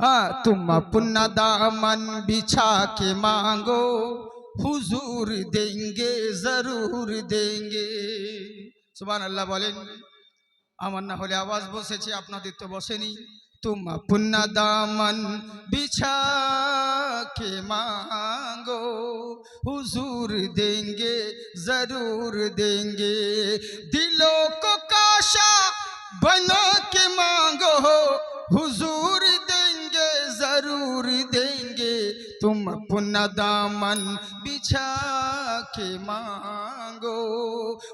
हाँ तुम अपना दामन बिछा के मांगो हुजूर देंगे जरूर देंगे সুবহান আল্লাহ বলেন আমার না হলে আওয়াজ বসেছে আপনাদের তো বসেনি तुम अपना दामन बिछा के मांगो हुजूर देंगे जरूर देंगे दिलों को काशा बना के मांगो हुजूर तुम अपना दामन बिछा के मांगो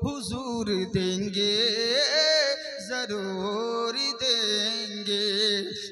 हुजूर देंगे जरूर देंगे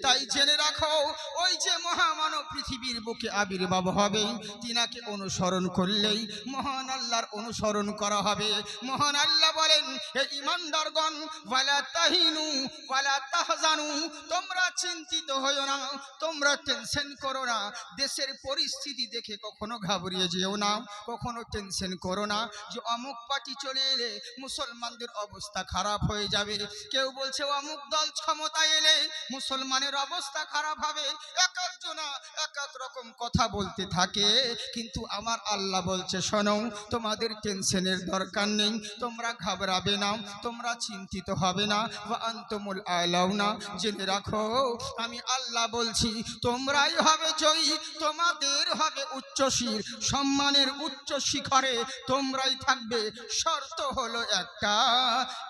তাই জেনে রাখো, ওই যে মহামানব পৃথিবীর বুকে আবির্ভাব হবে, তিনাকে অনুসরণ করলেই মহান আল্লাহর অনুসরণ করা হবে। মহান আল্লাহ বলেন, হে ইমানদারগণ, ওয়ালা তাহিনু, ওয়ালা তাহজানু, তোমরা চিন্তিত হইও না, তোমরা টেনশন করো না, দেশের পরিস্থিতি দেখে কখনো ঘাবড়িয়ে যেও না, কখনো টেনশন করো না যে অমুক পার্টি চলে এলে মুসলমানদের অবস্থা খারাপ হয়ে যাবে। কেউ বলছে, অমুক দল ক্ষমতায় এলে মুসলমানের অবস্থা খারাপ হবে। এক একজনা এক এক রকম কথা বলতে থাকে। কিন্তু আমার আল্লাহ বলছে, শোনো, তোমাদের টেনশনের দরকার নেই। তোমরা ঘাবড়াবে না, তোমরা চিন্তিত হবে না। বা আন্তমুল আলাও না জেনে রাখো, আমি আল্লাহ বলছি, তোমরাই হবে জয়ী, তোমাদের হবে উচ্চশির সম্মানের উচ্চ শিখরে তোমরাই থাকবে। শর্ত হলো একটা,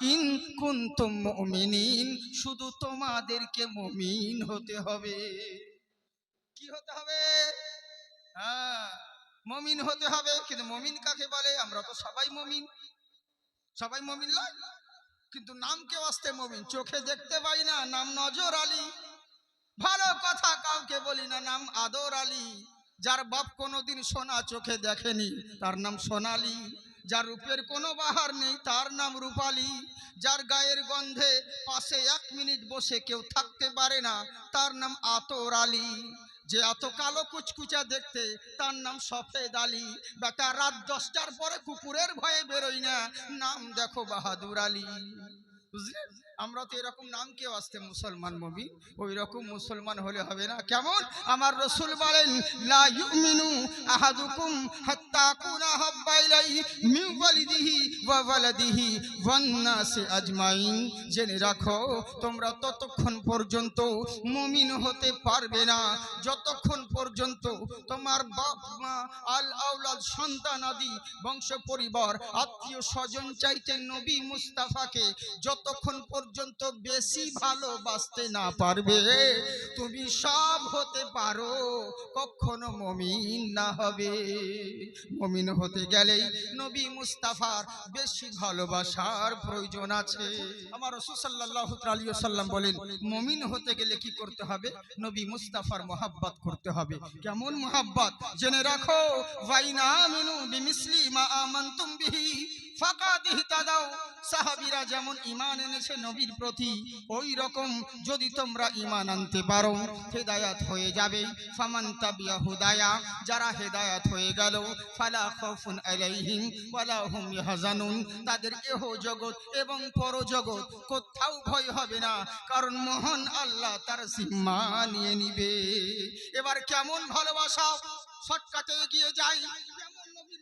ইন কুন্তুম মুমিনিন, শুধু তোমাদেরকে মমিন হতে হবে। কি হতে হবে? হ্যাঁ মমিন হতে হবে। কিন্তু মমিন কাকে বলে? আমরা তো সবাই মমিন। সবাই মমিন নয়। কিন্তু নাম কেউ আসতে মমিন? চোখে দেখতে পাই না, নাম নজর আলী। ভালো কথা কাউকে বলি না, নাম আদর আলী। যার বাপ কোনোদিন সোনা চোখে দেখেনি, তার নাম সোনালি। যার রূপের কোনো বাহার নেই, তার নাম রূপালী। যার গায়ের গন্ধে পাশে এক মিনিট বসে কেউ থাকতে পারে না, তার নাম আতর আলী। যে এত কালো কুচকুচা দেখতে, তার নাম সফেদ আলী। বেটা, রাত দশটার পরে কুকুরের ভয়ে বেরোয় না, নাম দেখো বাহাদুর আলী। বুঝলেন? আমরা তো এরকম নাম কেউ আসতে মুসলমান মবি ওই রকম মুসলমান হলে হবে না। কেমন? আমার রসুল বলেন, লা ইউমিনু আহাদুকুম হাত্তা কুনা হাব্বা ইলাই মিন ওয়ালিদিহি ওয়া জেনে রাখো, তোমরা ততক্ষণ পর্যন্ত মুমিন হতে পারবে না। যতক্ষণ পর্যন্ত তোমার বাপ, মা, আল আউলাদ সন্তান আদি, বংশ পরিবার, আত্মীয় স্বজন চাইতে নবী মুস্তাফাকে যতক্ষণ পর্যন্ত বেশি ভালোবাসতে না পারবে। তুমি সব হতে পারো কখনো মমিন না হবে। মমিন হতে গেলেই নবী মুস্তাফার বেশি ভালোবাসার প্রয়োজন আছে। আমার রসুল সাল্লাহ আলী সাল্লাম বলেন মমিন হতে গেলে কি করতে হবে? নবী মুস্তাফার মোহাব্বত করতে হবে। কেমন মোহাব্বত? জেনে রাখো ওয়াইনা মিনু বিমিসলি মা আমানতুম বিহি সাহাবীরা যেমন ঈমান এনেছে নবীর প্রতি ওই রকম যদি তোমরা ঈমান আনতে পারো, হেদায়াত হয়ে যাবে। ফামান তাবিয়া হুদায়া, যারা হেদায়াত হয়ে গেল, ফালা খাউফুন আলাইহিম ওয়ালা হুম ইয়াহজানুন তাদের এহ জগৎ এবং পরজগৎ কোথাও ভয় হবে না, কারণ মহান আল্লাহ তার জিম্মা নিয়ে নিবে। এবার কেমন ভালোবাসা, শর্টকাটে এগিয়ে নবীর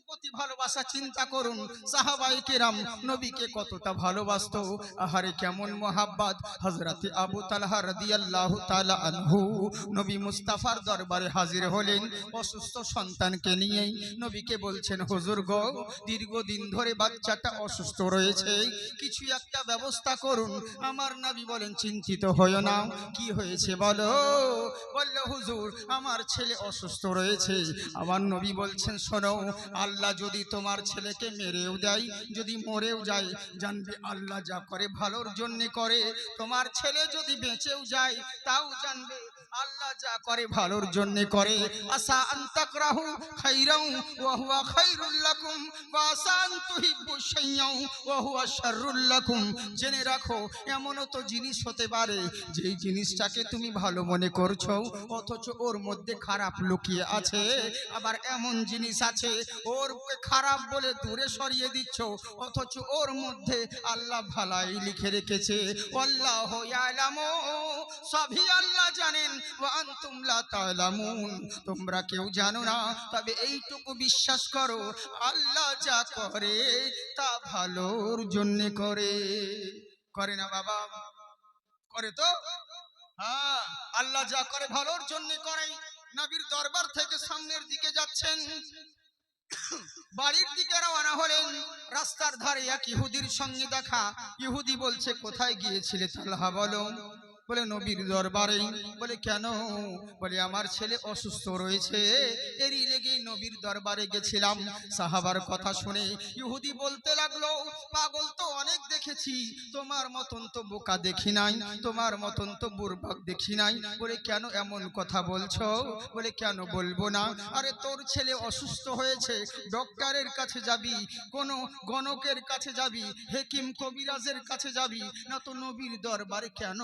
প্রতি ভালোবাসা চিন্তা করুন। সাহাবাই কেরাম নবীকে কতটা ভালোবাসতো। আহারে কেমন মোহাব্বত। হজরতে আবু তালহা রাদিয়াল্লাহু তাআলা আনহু নবী মুস্তাফার দরবারে হাজির হলেন অসুস্থ সন্তানকে নিয়েই। নবীকে বলছেন, হুজুর গো, দীর্ঘদিন ধরে বাচ্চাটা অসুস্থ রয়েছে। কিছু একটা ব্যবস্থা করুন। আমার নবী বলেন, চিন্তিত হয়েও না। কি হয়েছে বলো? বলল, হুজুর, আমার ছেলে অসুস্থ রয়েছে। আমার নবী বলছেন, শোনো, আল্লাহ যদি তোমার ছেলেকে মেরেও দেয়, যদি মরেও যায়, জানবে আল্লাহ যা করে ভালোর জন্যে করে। তোমার ছেলে যদি বেঁচেও যায়, তাও জানবে আল্লাহ যা করে ভালোর জন্য করে। আসা আন্তাকরাহু খাইরাউ ওয়া হুয়া খাইরুল লাকুম ওয়া আসা আন তুহিব্বু শাইয়াউ ওয়া হুয়া শাররুল জেনে রাখো, এমনও তো জিনিস হতে পারে, যেই জিনিসটাকে তুমি ভালো মনে করছ, অথচ ওর মধ্যে খারাপ লুকিয়ে আছে। আবার এমন জিনিস আছে, ওর খারাপ বলে দূরে সরিয়ে দিচ্ছ, অথচ ওর মধ্যে আল্লাহ ভালাই লিখে রেখেছে। আল্লাহ সবই আল্লাহ জানেন তোমরা কেউ জানো না, তবে এইটুকু বিশ্বাস করো, আল্লাহ যা করে তা ভালোর জন্য করে। করে না বাবা? করে তো? হ্যাঁ আল্লাহ যা করে ভালোর জন্য করে। নবীর দরবার থেকে সামনের দিকে যাচ্ছেন। বাড়ির দিকে রওনা হলেন। রাস্তার ধারে এক ইহুদির সঙ্গে দেখা। ইহুদি বলছে, কোথায় গিয়েছিলে তালহা বলো? বলে, নবীর দরবারে বলে, কেন? বলে, আমার ছেলে অসুস্থ রয়েছে। এরই লেগে নবীর দরবারে গেছিলাম। সাহাবার কথা শুনে ইহুদি বলতে লাগল, পাগল তো অনেক দেখেছি। তোমার মতন তো বোকা দেখি নাই। তোমার মতন তো বুরবাক দেখি নাই। বলে, কেন এমন কথা বলছো? বলে, কেন বলব না? আরে, তোর ছেলে অসুস্থ হয়েছে। ডক্টরের কাছে যাবি, কোনো গণকের কাছে যাবি, হেকিম কবিরাজের কাছে যাবি। না তো নবীর দরবারে কেন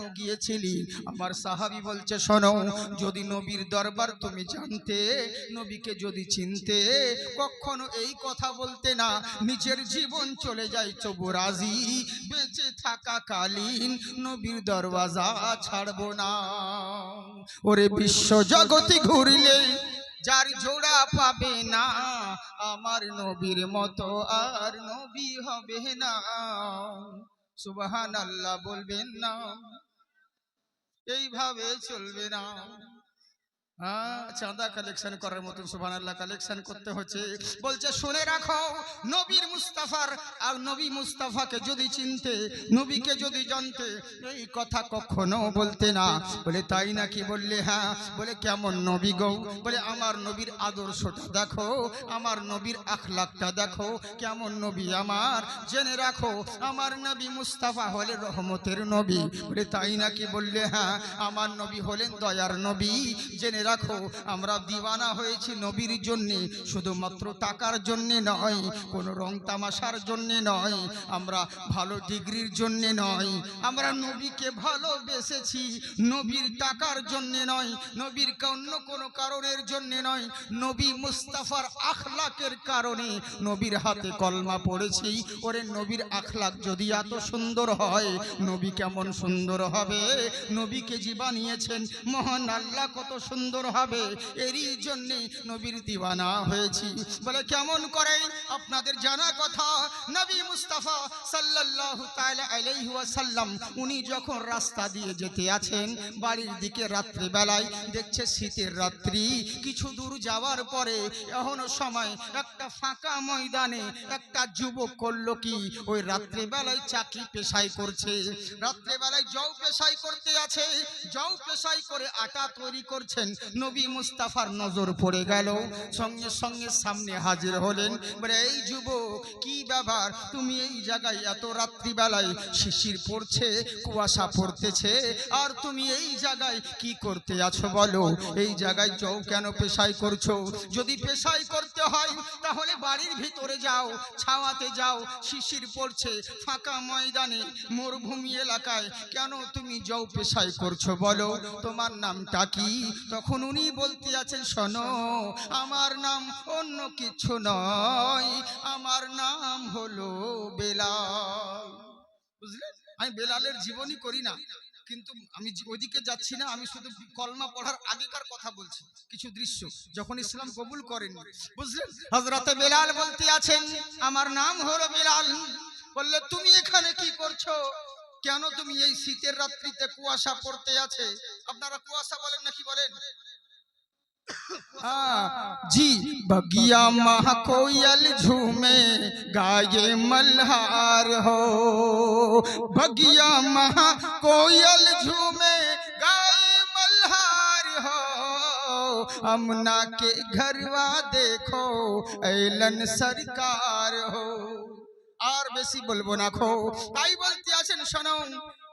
গিয়েছিলি আমার সাহাবি বলছে শোনো যদি নবীর দরবার তুমি জানতে নবীকে যদি চিনতে কখনো এই কথা বলতে না নিজের জীবন চলে যায় তবু রাজি বেঁচে থাকা কালীন নবীর দরওয়াজা ছাড়বো না। ওরে বিশ্ব জগতে ঘুরলে যার জোড়া পাবে না আমার নবীর মতো আর নবী হবে না। সুবহান আল্লাহ বলবেন না। এইভাবে চলবে না। হ্যাঁ চাঁদা কালেকশন করার মতন সুবহান আল্লাহ কালেকশন করতে হচ্ছে। বলছে, শুনে রাখো, নবীর মুস্তাফার আর নবী মুস্তাফাকে যদি চিনতে, নবীকে যদি জানতে, এই কথা কখনো বলতে না। বলে, তাই নাকি? বললে হ্যাঁ। বলে, কেমন নবী গো? বলে, আমার নবীর আদর্শটা দেখো, আমার নবীর আখলাকটা দেখো, কেমন নবী আমার। জেনে রাখো, আমার নবী মুস্তাফা হলে রহমতের নবী। বলে, তাই নাকি? বললে হ্যাঁ। আমার নবী হলেন দয়ার নবী। জেনে রাখো। আমরা দিওয়ানা হয়েছি নবীর জন্যে। শুধুমাত্র টাকার জন্যে নয়, কোনো রং তামাশার জন্যে নয়, আমরা ভালো ডিগ্রির জন্যে নয়, আমরা নবীকে ভালোবেসেছি। নবীর টাকার জন্যে নয়, নবীর অন্য কোনো কারণের জন্যে নয়, নবী মুস্তাফার আখলাকের কারণে নবীর হাতে কলমা পড়েছি। ওরে নবীর আখলাক যদি এত সুন্দর হয়, নবী কেমন সুন্দর হবে? নবীকে যে বানিয়েছেন, মহান আল্লাহ কত সুন্দর হবে? এরই জন্যে নবীর দিওয়ানা হয়েছি। বলে, কেমন করে? আপনাদের জানা কথা। নবী মুস্তাফা আলাইহি ওয়াসাল্লাম, উনি যখন রাস্তা দিয়ে যেতে আছেন, বাড়ির দিকে রাত্রি বেলায় দেখছে শীতের রাত্রি। কিছু দূর যাওয়ার পরে এখনও সময়, একটা ফাঁকা ময়দানে একটা যুবক করল কি? ওই রাত্রি বেলায় চাকরি পেশাই করছে। রাত্রে বেলায় জও পেশাই করতে আছে, জও পেশাই করে আটা তৈরি করছেন। নবী মুস্তাফার নজর পড়ে গেল। সঙ্গে সঙ্গে সামনে হাজির হলেন। বলে, এই যুবক, কি ব্যাপার? তুমি এই জায়গায় এত রাত্রিবেলায় শিশির পড়ছে, কুয়াশা পড়তেছে, আর তুমি এই জায়গায় কি করতে আছো বলো? এই জায়গায় জও কেন পেশাই করছ? যদি পেশাই করতে হয়, তাহলে বাড়ির ভিতরে যাও, ছাওয়াতে যাও, শিশির পড়ছে, ফাঁকা ময়দানে, মরুভূমি এলাকায়। কেন তুমি জও পেশাই করছ বলো? তোমার নামটা কি? তখন উনি বলতে আছেন শোনো, আমার নাম অন্য কিছু নয়, আমার নাম হলো বেলাল। বুঝলেন? আমি বেলালের জীবনই করি না, কিন্তু আমি ওইদিকে যাচ্ছি না, আমি শুধু কলমা পড়ার আগেকার কথা বলছি, কিছু দৃশ্য, যখন ইসলাম কবুল করেন বুঝলেন? হজরতে বেলাল বলতে আছেন আমার নাম হলো বেলাল। বললে, তুমি এখানে কি করছ? কেন তুমি এই শীতের রাত্রিতে কুয়াশা পড়তে আছে আপনারা কুয়াশা বলেন নাকি বলেন हाँ, जी बगिया महा कोयल झूमे गाये मल्हार हो बगिया महा कोयल झूमे गाये मल्हार हो अमना के घरवा देखो ऐलन सरकार हो আর বেশি বলবো না খো তাই বলতে আছেন শোনো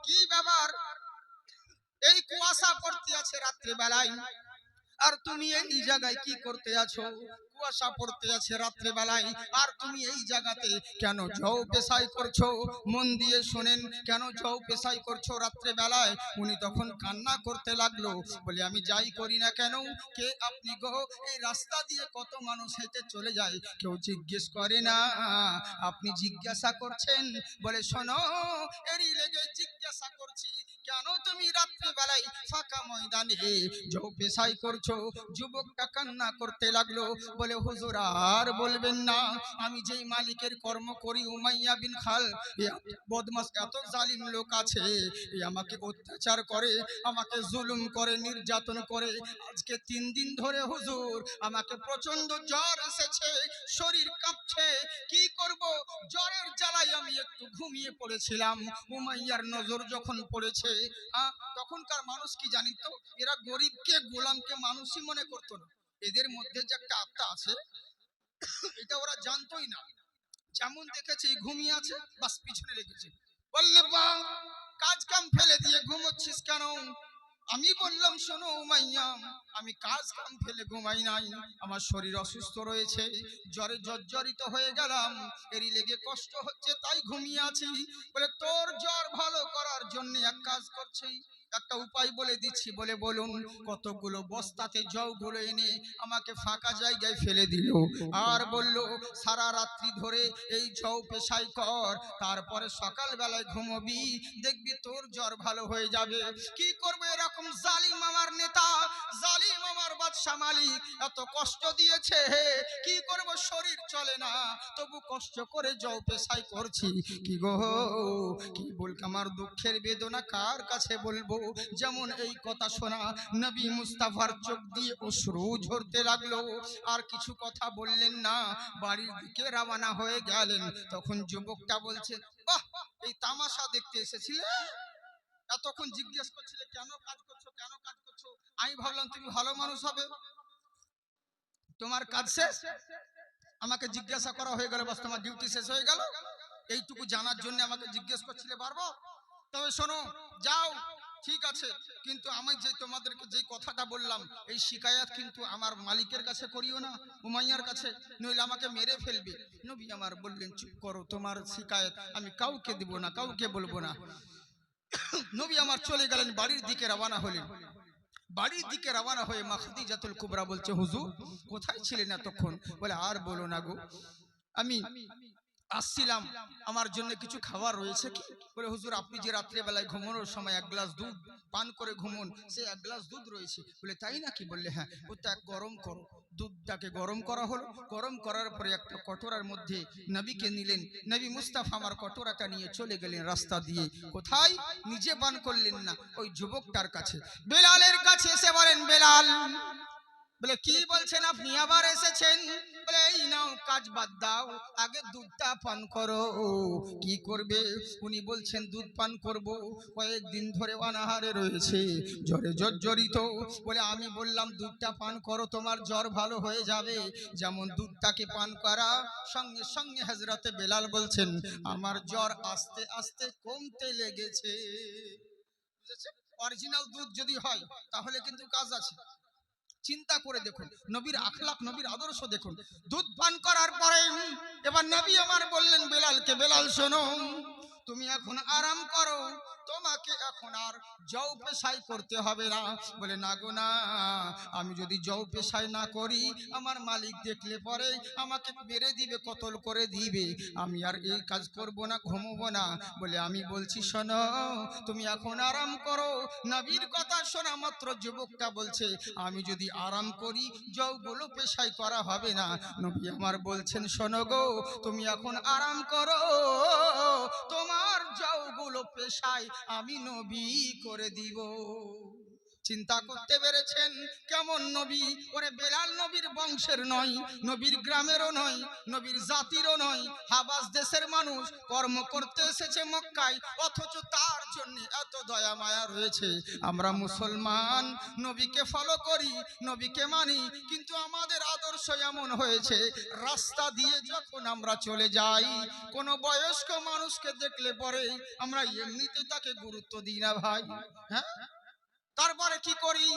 কি ব্যাপার? এই কুয়াশা পড়তে আছে রাত্রে বেলায় আর তুমি এই জায়গায় কি করতে আছো? কুয়াশা পড়তে আছে রাত্রে বেলায় আর তুমি এই জায়গাতে কেন ঝৌ পেশাই করছ? মন দিয়ে শোনেন, কেন ঝৌ পেশাই করছ রাত্রে বেলায় উনি তখন কান্না করতে লাগল। বলে, আমি যাই করি না কেন? কে আপনি গো? এই রাস্তা দিয়ে কত মানুষ হেঁটে চলে যায়। কেউ জিজ্ঞেস করে না, আপনি জিজ্ঞাসা করছেন? বলে, শোনো, এরই লেগে জিজ্ঞাসা করছি, কেন তুমি রাত্রি বেলায় ফাঁকা ময়দানে জো পেশাই করছ? যুবকটা কান্না করতে লাগল। বলে, হুজুর আর বলবেন না। আমি যেই মালিকের কর্ম করি, উমাইয়া বিন খাল বদমাস এত জালিম লোক আছে আমাকে অত্যাচার করে, আমাকে জুলুম করে, নির্যাতন করে। আজকে তিন দিন ধরে, হুজুর, আমাকে প্রচণ্ড জ্বর এসেছে, শরীর কাঁপছে। কি করব? জ্বরের জ্বালায় আমি একটু ঘুমিয়ে পড়েছিলাম। উমাইয়ার নজর যখন পড়েছে তখনকার মানুষ কি জানি তো এরা গরিবকে, গোলামকে মানুষই মনে করতো না। এদের মধ্যে যে একটা আত্মা আছে, এটা ওরা জানতোই না। যেমন দেখেছে ঘুমিয়ে আছে, বাস পিছনে রেখেছে। বললে বা কাজ কাম ফেলে দিয়ে ঘুমোচ্ছিস কেন? আমি বললাম, শোনো উমাইয়া, আমি কাজ কাম ফেলে ঘুমাই নাই। আমার শরীর অসুস্থ রয়েছে, জ্বরে জর্জরিত হয়ে গেলাম। এরই লেগে কষ্ট হচ্ছে, তাই ঘুমিয়ে আছি। বলে, তোর জ্বর ভালো করার জন্য এক কাজ করছি। একটা উপায় বলে দিচ্ছি, বলে বলুন, কতগুলো বস্তাতে জলগুলো এনে আমাকে ফাঁকা জায়গায় ফেলে দিল। আর বলল, সারা রাত্রি ধরে এই জৌ পেশাই কর, তারপরে সকালবেলায় ঘুমবি, দেখবি তোর জ্বর ভালো হয়ে যাবে। কি করব এরকম জালিম আমার নেতা? জালিম আমার বাদশা মালিক, এত কষ্ট দিয়েছে হে, কি করব? শরীর চলে না, তবু কষ্ট করে জৌ পেশাই করছি। কি গো, কি বলকে আমার দুঃখের বেদনা কার কাছে বলব? যেমন এই কথা শোনা নবী মুস্তাফার চোখ দিয়ে অশ্রু ঝরতে লাগল। আর কিছু কথা বললেন না, বাড়ির দিকে রওনা হয়ে গেলেন। তখন যুবকটা বলছে, বাহ, এই তামাশা দেখতে এসেছিলে? এতক্ষণ জিজ্ঞেস করছিলে, কেন কাজ করছ, কেন কাজ করছ? আমি ভাবলাম তুমি ভালো মানুষ হবে। তোমার কাজ শেষ? আমাকে জিজ্ঞাসা করা হয়ে গেল, বাস, তোমার ডিউটি শেষ হয়ে গেল? এইটুকু জানার জন্য আমাকে জিজ্ঞেস করছিলে পারব তবে শোনো, যাও ঠিক আছে, কিন্তু আমি যে তোমাদেরকে যে কথাটা বললাম, এই শিকায়াত কিন্তু আমার মালিকের কাছে করিও না, উমাইয়ার কাছে, নইলে আমাকে মেরে ফেলবে। নবী আমার বললেন, চুপ করো, তোমার শিকায়াত আমি কাউকে দিব না, কাউকে বলব না। নবী আমার চলে গেলেন, বাড়ির দিকে রওনা হলেন। বাড়ির দিকে রওনা হয়ে মা খাদিজাতুল কুবরা বলছে, হুজুর, কোথায় ছিলেন এতক্ষণ? বলে, আর বলো না গো, আমি আসছিলাম। আমার জন্য কিছু খাবার রয়েছে কি? বলে, হুজুর, আপনি যে রাত্রে বেলায় ঘুমানোর সময় এক গ্লাস দুধ পান করে ঘুমুন, সে এক গ্লাস দুধ রয়েছে। বলে, তাই নাকি? বললে হ্যাঁ ওটা গরম করো দুধটাকে গরম করা হলো। গরম করার পরে একটা কটোরার মধ্যে নবীকে নিলেন। নবী মুস্তাফা আমার কটোরাটা নিয়ে চলে গেলেন রাস্তা দিয়ে। কোথায়? নিজে পান করলেন না, ওই যুবকটার কাছে। বেলালের কাছে এসে বলেন, বেলাল বলে, কি বলছেন আপনি? আবার এসেছেন? বলে, এই নাও, কাজ বাদ দাও, আগে দুধটা পান করো। কি করবে? উনি বলছেন, দুধ পান করব, কয়েকদিন ধরে অনাহারে রয়েছে, জ্বরে জর্জরিত। বলে, আমি বললাম, দুধটা পান করো, তোমার জ্বর ভালো হয়ে যাবে। যেমন দুধটাকে পান করা, সঙ্গে সঙ্গে হাজরাতে বেলাল বলছেন, আমার জ্বর আস্তে আস্তে কমতে লেগেছে। অরিজিনাল দুধ যদি হয়, তাহলে কিন্তু কাজ আছে। চিন্তা করে দেখুন। নবীর আখলাপ নবীর আদর্শ দেখুন। দুধ পান করার পরে এবার নবী আমার বললেন, বেলালকে, বেলাল, শোনো। তুমি এখন আরাম করো। তোমাকে এখন আর জৌ পেশাই করতে হবে না। বলে, না গো না, আমি যদি জৌ পেশাই না করি, আমার মালিক দেখলে পরে আমাকে মেরে দিবে, কতল করে দিবে। আমি আর এই কাজ করব না, ঘুমবো না। বলে, আমি বলছি, শোনো, তুমি এখন আরাম করো। নবীর কথা শোনা মাত্র যুবকটা বলছে, আমি যদি আরাম করি জৌগুলো পেশাই করা হবে না। নবী আমার বলছেন, শোনো গো, তুমি এখন আরাম করো। তোমার জৌগুলো পেশায় আমি নবী করে দিব। চিন্তা করতে পেরেছেন? কেমন নবী? ওরে বেলাল নবীর বংশের নয়, নবীর গ্রামেরও নয়, নবীর জাতিরও নয়। হাবাস দেশের মানুষ কর্ম করতে এসেছে মক্কায়, অথচ তার জন্য এত দয়া মায়া রয়েছে। আমরা মুসলমান, নবীকে ফলো করি, নবীকে মানি, কিন্তু আমাদের আদর্শ এমন হয়েছে, রাস্তা দিয়ে যখন আমরা চলে যাই, কোনো বয়স্ক মানুষকে দেখলে পরে আমরা এমনিতে তাকে গুরুত্ব দিই না ভাই। হ্যাঁ? তারপরে কি করি?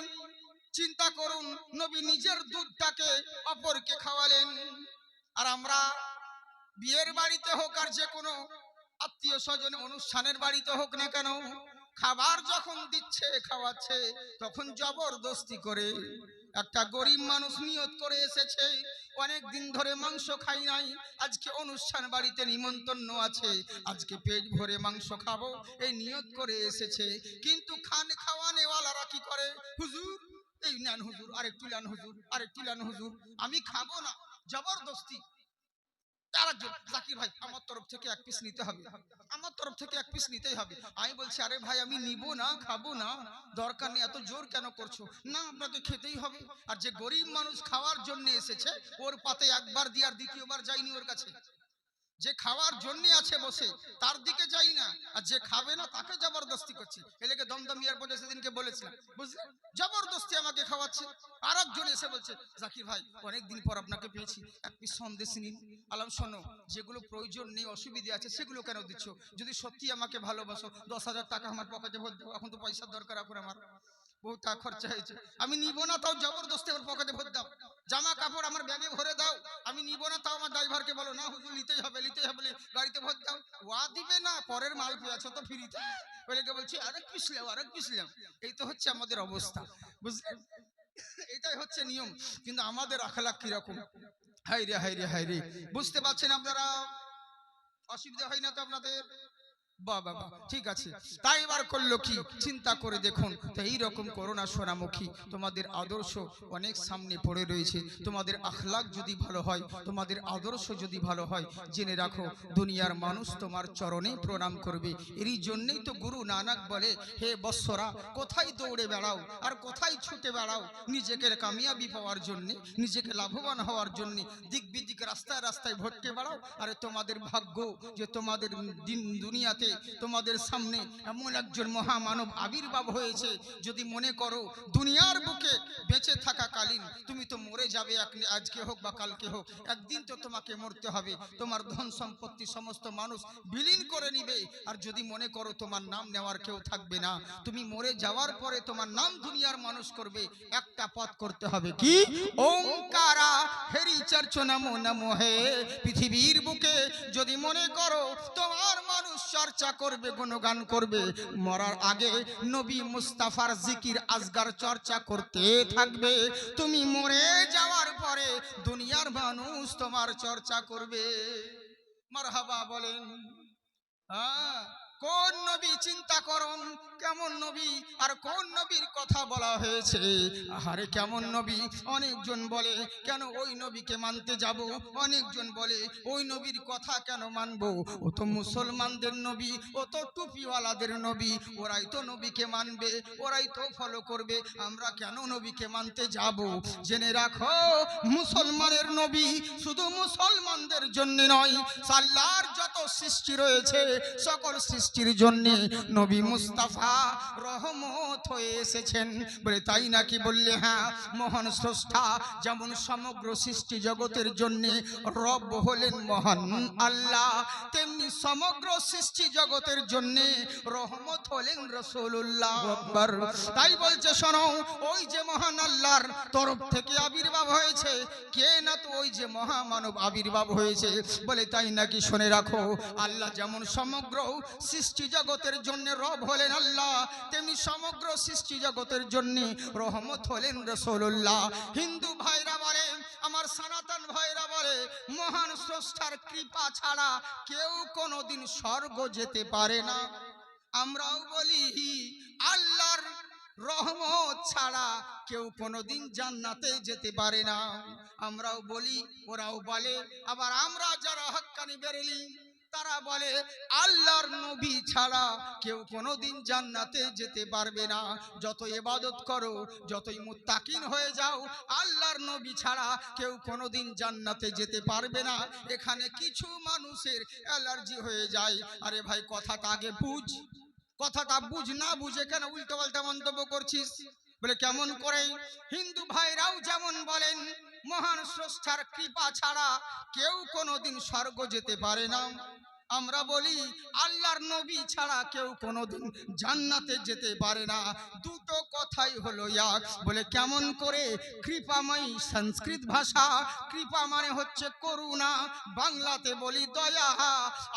চিন্তা করুন, নবী নিজের দুধটাকে অপরকে খাওয়ালেন। আর আমরা বিয়ের বাড়িতে হোক আর যে কোনো আত্মীয় স্বজন অনুষ্ঠানের বাড়িতে হোক না কেন, খাবার যখন দিচ্ছে, খাওয়াচ্ছে, তখন জবরদস্তি করে একটা গরিব মানুষ নিয়ত করে এসেছে। অনেক দিন ধরে মাংস খাই নাই। আজকে অনুষ্ঠান বাড়িতে নিমন্ত্রণ আছে। আজকে পেট ভরে মাংস খাব। এই নিয়ত করে এসেছে। কিন্তু খান খাওয়ানেওয়ালারা কি করে? হুজুর, এই নেন হুজুর, আরেকটু নেন হুজুর, আরেকটু নেন হুজুর। আমি খাব না। জবরদস্তি। আমার তরফ থেকে এক পিস নিতেই হবে। আমি বলছি, আরে ভাই, আমি নিব না, খাব না। দরকার নেই, এত জোর কেন করছ? না, আপনাকে খেতেই হবে। আর যে গরিব মানুষ খাওয়ার জন্য এসেছে, ওর পাতে একবার দিয়ে আর দ্বিতীয়বার যাইনি ওর কাছে। যে খাওয়ার জন্য আছে বসে, তার দিকে যাই না। আর যে খাবে না, তাকে জবরদস্তি করছে। এলাকে দমদম এয়ারপোর্টে সেদিনকে বলেছিলাম বুঝলেন জবরদস্তি আমাকে খাওয়াচ্ছে। আর একজন এসে বলছে, জাকির ভাই, অনেকদিন পর আপনাকে পেয়েছি। এক পিস সন্দেশ নিন। আলাম শোনো, যেগুলো প্রয়োজন নেই, অসুবিধে আছে, সেগুলো কেন দিচ্ছ? যদি সত্যি আমাকে ভালোবাসো, দশ হাজার টাকা আমার পকেটে ভরে দাও, এখন তো পয়সার দরকার, এখন আমার। বহু টাকা খরচা হয়েছে। আমি নিব না, তাও জবরদস্তি আমার পকেটে ভরে জামা কাপড় আমার ব্যাগে ভরে দাও আমি নিব না তাও আমার ড্রাইভারকে বলো, না হুজুর, নিতেই হবে নিতেই হবে গাড়িতে ভর দাও। ওয়া দিবে না, পরের মাল পেয়েছ তো ফ্রিতে বলে কে বলছি আরেক পিস লেও আরেক পিস লেও এই তো হচ্ছে আমাদের অবস্থা বুঝলেন এটাই হচ্ছে নিয়ম, কিন্তু আমাদের আখলাক কীরকম? হাই রে হাই রে হাই রে বুঝতে পারছেন আপনারা? অসুবিধা হয় না তো আপনাদের? বাবা ঠিক আছে। তাই এবার করল কি? চিন্তা করে দেখুন। তো এইরকম করোনা সোনামুখী তোমাদের আদর্শ অনেক সামনে পড়ে রয়েছে। তোমাদের আখলাক যদি ভালো হয় তোমাদের আদর্শ যদি ভালো হয় জেনে রাখো দুনিয়ার মানুষ তোমার চরণে প্রণাম করবে। এরই জন্যই তো গুরু নানক বলে হে বৎসরা কোথায় দৌড়ে বেড়াও? আর কোথায় ছুটে বেড়াও? নিজেকে কামিয়াবি পাওয়ার জন্যে নিজেকে লাভবান হওয়ার জন্যে দিক বিদিক রাস্তায় রাস্তায় ভটকে বেড়াও। আরে তোমাদের ভাগ্য যে তোমাদের দিন দুনিয়াতে তোমাদের সামনে এমন একজন মহামানব আবির্ভাব হয়েছে, যদি মনে করো দুনিয়ার বুকে বেঁচে থাকাকালীন তুমি তো মরে যাবে আজকে হোক বা কালকে হোক, একদিন তো তোমাকে মরতে হবে। তোমার ধন সম্পত্তি সমস্ত মানুষ বিলীন করে নিবে। আর যদি মনে করো তোমার নাম নেওয়ার কেউ থাকবে না, তুমি মরে যাওয়ার পরে তোমার নাম দুনিয়ার মানুষ করবে, একটা পথ করতে হবে কি? ওঙ্কারা হেরি চর্চ নমো নমো হে পৃথিবীর বুকে যদি মনে করো তোমার মানুষ চর্চা করবে, গুণগান করবে, মরার আগে নবী মুস্তাফার জিকির, আজগার চর্চা করতে থাকবে। তুমি মরে যাওয়ার পরে দুনিয়ার মানুষ তোমার চর্চা করবে। মারহাবা বলেন। হ্যাঁ কোন নবী চিন্তা করুন, কেমন নবী আর কোন নবীর কথা বলা হয়েছে? আহারে, কেমন নবী? অনেকজন বলে, কেন ওই নবীকে মানতে যাব? অনেকজন বলে, ওই নবীর কথা কেন মানবো? ও তো মুসলমানদের নবী, ও তো টুপিওয়ালাদের নবী, ওরাই তো নবীকে মানবে, ওরাই তো ফলো করবে, আমরা কেন নবীকে মানতে যাব? জেনে রাখো, মুসলমানের নবী শুধু মুসলমানদের জন্য নয়, সাল্লার যত সৃষ্টি রয়েছে, সকল সৃষ্টির জন্য নবী মুস্তাফা রহমত হয়ে এসেছেন। বলে তাই নাকি বললে হ্যাঁ মহান স্রষ্টা যেমন সমগ্র সৃষ্টি জগতের জন্য রব হলেন মহান আল্লাহ, তেমনি সমগ্র সৃষ্টি জগতের জন্য রহমত হলেন রসুল্লাহ তাই বলছে, শোনো, ওই যে মহান আল্লাহর তরফ থেকে আবির্ভাব হয়েছে, কে না তো ওই যে মহামানব আবির্ভাব হয়েছে? বলে তাই নাকি শুনে রাখো, আল্লাহ যেমন সমগ্র সৃষ্টি জগতের জন্য রব হলেন আল্লাহ, তেমনি সমগ্র সৃষ্টি জগতের জন্য রহমত হলেন রসুল্লাহ হিন্দু ভাইরা বলে, আমার সনাতন ভাইরা বলে, মহান স্রষ্টার কৃপা ছাড়া কেউ কোনোদিন স্বর্গ যেতে পারে না। আমরাও বলি, আল্লাহর রহমত ছাড়া কেউ কোনোদিন জান্নাতে যেতে পারে না। আমরাও বলি, ওরাও বলে, আবার আমরা যারা হক্কানি বেরেলি তারা বলে, আল্লাহর নবী ছাড়া কেউ কোনোদিন জান্নাতে যেতে পারবে না। যত এবাদত করো, যতই মুত্তাকিন হয়ে যাও, আল্লাহর নবী ছাড়া কেউ কোনোদিন জান্নাতে যেতে পারবে না। এখানে কিছু মানুষের অ্যালার্জি হয়ে যায়। আরে ভাই, কথাটা আগে বুঝ। কথাটা বুঝ, না বুঝে কেন উল্টো পাল্টা মন্তব্য করছিস? বলে, কেমন করে হিন্দু ভাইরাও যেমন বলেন, মহান স্রষ্টার কৃপা ছাড়া কেউ কোনোদিন স্বর্গ যেতে পারে না। আমরা বলি, আল্লাহর নবী ছাড়া কেউ কোনোদিন জান্নাতে যেতে পারে না। দুটো কথাই হলো এক, বলে কেমন করে? কৃপাময়ী সংস্কৃত ভাষা, কৃপা মানে হচ্ছে করুণা। বাংলাতে বলি দয়া,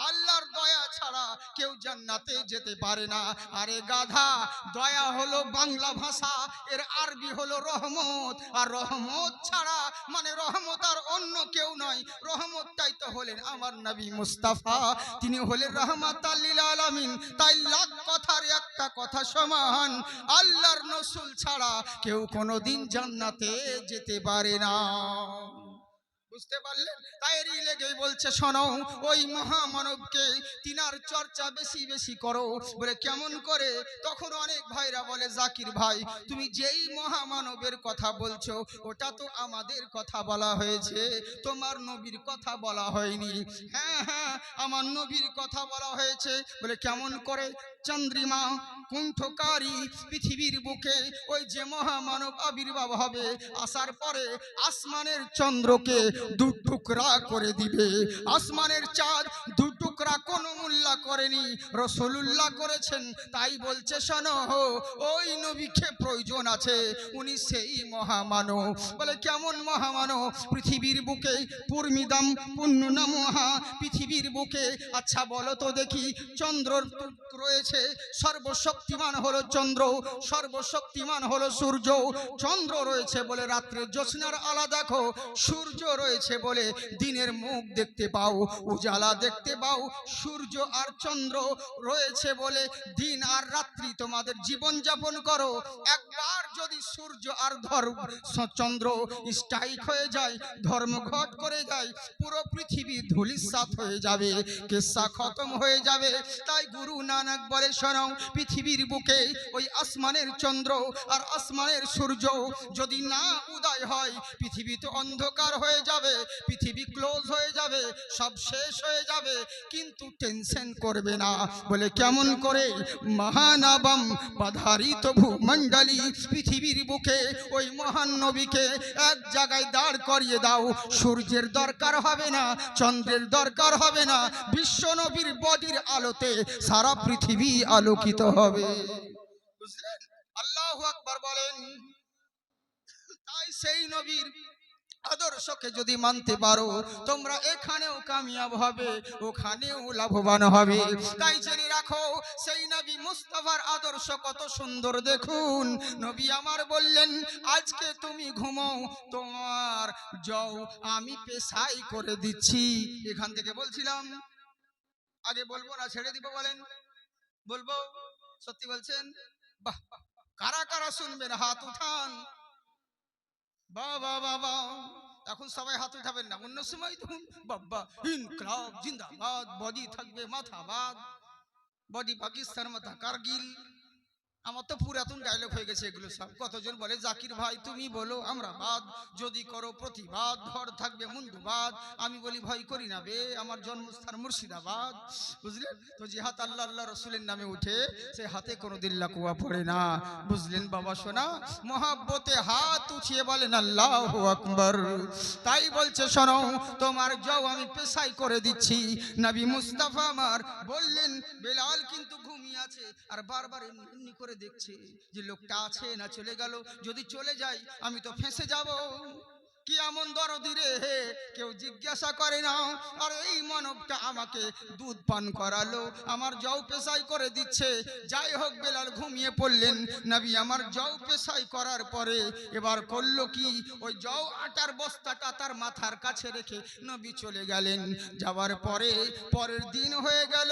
আল্লাহর দয়া ছাড়া কেউ জান্নাতে যেতে পারে না। আরে গাধা, দয়া হলো বাংলা ভাষা এর আরবি হলো রহমত। আর রহমত ছাড়া মানে রহমত আর অন্য কেউ নয়। রহমত তাই তো হলেন আমার নবী মুস্তাফা। তিনি হলেন রহমত রহমাত আলামিন। তাই লাখ কথার একটা কথা সমান। আল্লাহর নসুল ছাড়া কেউ কোনো দিন জান্নাতে যেতে পারে না। বুঝতে পারলেন? তাইরই লেগেই বলছে, শোনো, ওই মহামানবকে তিনার চর্চা বেশি বেশি করো। বলে, কেমন করে? তখন অনেক ভাইরা বলে, জাকির ভাই, তুমি যেই মহামানবের কথা বলছো, ওটা তো আমাদের কথা বলা হয়েছে। তোমার নবীর কথা বলা হয়নি। হ্যাঁ হ্যাঁ আমার নবীর কথা বলা হয়েছে। বলে, কেমন করে? চন্দ্রিমা, কুণ্ঠকারী, পৃথিবীর বুকে ওই যে মহামানব আবির্ভাব হবে, আসার পরে আসমানের চন্দ্রকে দু করে দিবে। আসমানের চাঁদ দু টুকরা কোনো মূল্যা করেনি। রসুল্লাহ করেছেন, তাই বলছে, শোনো, ওই নবীকে প্রয়োজন আছে, উনি সেই মহামানব। বলে, কেমন মহামানব? পৃথিবীর বুকে পূর্মিদাম, পুণ্য মহা? পৃথিবীর বুকে আচ্ছা বলো তো দেখি, চন্দ্র রয়েছে, সর্বশক্তিমান হলো চন্দ্র, সর্বশক্তিমান হলো সূর্য, চন্দ্র রয়েছে বলে রাত্রে জ্যোৎস্নার আলা দেখো, সূর্য রয়েছে বলে দিনের মুখ দেখতে পাও, উজালা দেখতে পাও, সূর্য আর চন্দ্র রয়েছে বলে দিন আর রাত্রি তোমাদের জীবন যাপন করো। একবার যদি সূর্য আর ধর্ম চন্দ্র স্ট্রাইক হয়ে যায় ধর্মঘট করে যায়, পুরো পৃথিবী ধুলিসাৎ হয়ে যাবে, কেসা খতম হয়ে যাবে। তাই গুরু নানক বলে শোনাও, পৃথিবীর বুকে ওই আসমানের চন্দ্র আর আসমানের সূর্য যদি না উদয় হয়, পৃথিবী তো অন্ধকার হয়ে যাবে। পৃথিবী ক্লোজ হয়ে যাবে, সব শেষ হয়ে যাবে, কিন্তু টেনশন করবে না। বলে কেমন করে? মহানাবম বাধারিত ভূমণ্ডলী, পৃথিবীর বুকে ওই মহান নবীকে এক জায়গায় দাঁড় করিয়ে দাও। সূর্যের দরকার হবে না, চন্দ্রের দরকার হবে না, বিশ্ব নবীর বডির আলোতে সারা পৃথিবী আলোকিত হবে। বুঝলেন? আল্লাহ আকবার বলেন, তাই সেই নবীর আদর্শকে যদি মানতে পারো, তোমরা এখানেও কামিয়াব হবে, ওখানেও লাভবান হবে। তাই জেনে রাখো, সেই নবী মুস্তাফার আদর্শ কত সুন্দর। দেখুন, নবী আমার বললেন, আজকে তুমি ঘুমাও, তোমার যাও আমি পেশাই করে দিচ্ছি। এখান থেকে বলছিলাম, আগে বলব না, ছেড়ে দিব বলেন। বলব? সত্যি বলছেন? বাহ। কারা কারা শুনবেন? হাত উঠান। বাবা বাবা এখন সবাই হাত উঠাবেন না। অন্য সময় তো বাবা, ইনকলাব, জিন্দাবাদ, বডি থাকবে মাথাবাদ। বডি পাকিস্তান মাথা কারগিল। আমার তো পুরাতন ডায়লগ হয়ে গেছে এগুলো সব। কতজন বলে, জাকির ভাই, তুমি বলো, আমরা বাদ। যদি করো প্রতিবাদ, ঘর থাকবে মুন্ডুবাদ আমি বলি, ভয় করি না বে, আমার জন্মস্থান মুর্শিদাবাদ। বুঝলেন? তো যে হাত আল্লাহ আল্লাহ রসুলের নামে উঠে, সে হাতে কোনো দিল্লা কুয়া পড়ে না। বুঝলেন বাবা সোনা? মহাব্বতে হাত উঠিয়ে বলেন, আল্লাহ আকবর। তাই বলছে, শোনো, তোমার যাও আমি পেশাই করে দিচ্ছি। নাবি মুস্তাফা আমার বললেন, বেলাল কিন্তু ঘুমিয়ে আছে। আর বারবার এমনি করে দেখছে যে লোকটা আছে না চলে গেল। যদি চলে যাই আমি তো ফেঁসে যাব। কি এমন দরদি হে কেউ জিজ্ঞাসা করে না। আর এই মানবটা আমাকে দুধ পান করালো, আমার জও পেশাই করে দিচ্ছে। যাই হোক, বেলাল ঘুমিয়ে পড়লেন। নবী আমার জও পেশাই করার পরে এবার করল কি? ওই জও আটার বস্তাটা তার মাথার কাছে রেখে নবী চলে গেলেন। যাওয়ার পরে পরের দিন হয়ে গেল।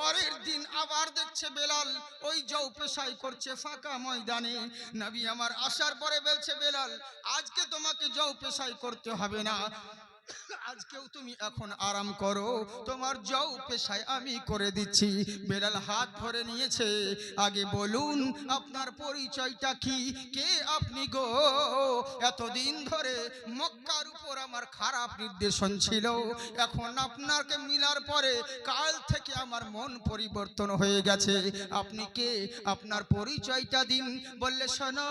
পরের দিন আবার দেখছে বেলাল ওই জও পেশাই করছে ফাঁকা ময়দানে। নবী আমার আসার পরে বলছে, বেলাল, আজকে তোমাকে জও পেশাই করতে হবে না। আজকেও তুমি এখন আরাম করো। তোমার জও পেশায় আমি করে দিচ্ছি। হাত ধরে নিয়েছে। আগে বলুন, আপনার পরিচয়টা কি? কে আপনি গো? এতদিন ধরে মক্কার উপর আমার খারাপ নির্দেশন ছিল। এখন আপনাকে মিলার পরে কাল থেকে আমার মন পরিবর্তন হয়ে গেছে। আপনি কে? আপনার পরিচয়টা দিন। বললে, শোনো,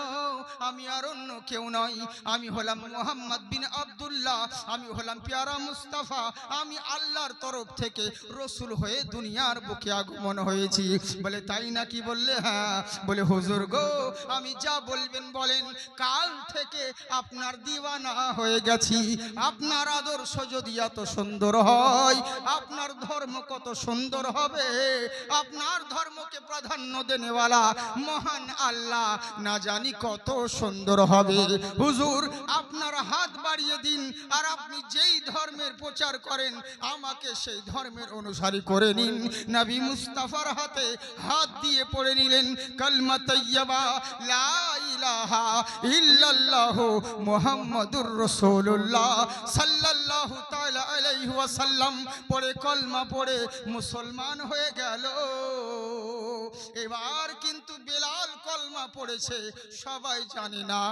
আমি আর অন্য কেউ নই। আমি হলাম মোহাম্মদ বিন আব্দুল্লাহ। আমি হলাম পেয়ারা মুস্তাফা, আমি আল্লাহর তরফ থেকে রসুল হয়ে দুনিয়ার বুকে আগমন হয়েছি। বলে, তাই নাকি বললে? হ্যাঁ। বলে, হুজুর গো, আমি যা বলবেন বলেন, কাল থেকে আপনার দিওয়ানা হয়ে গেছি। আপনার আদর্শ যদি এত সুন্দর হয়, আপনার ধর্ম কত সুন্দর হবে, আপনার ধর্মকে প্রাধান্য দেনেওয়ালা মহান আল্লাহ না জানি কত সুন্দর হবে। হুজুর, আপনার হাত বাড়িয়ে দিন, আর আপনি যেই ধর্মের প্রচার করেন, আমাকে সেই ধর্মের অনুসারী করে নিন। নবী মুস্তাফার হাতে হাত দিয়ে পড়ে নিলেন, কালমা তৈয়বা লা ইলাহা ইল্লাল্লাহ মুহাম্মাদুর রাসূলুল্লাহ সাল্লাল্লাহু তাআলা পড়ে কলমা পড়ে মুসলমান হয়ে গেল। এবার কিন্তু বেলাল কলমা পড়েছে, সবাই জানে না।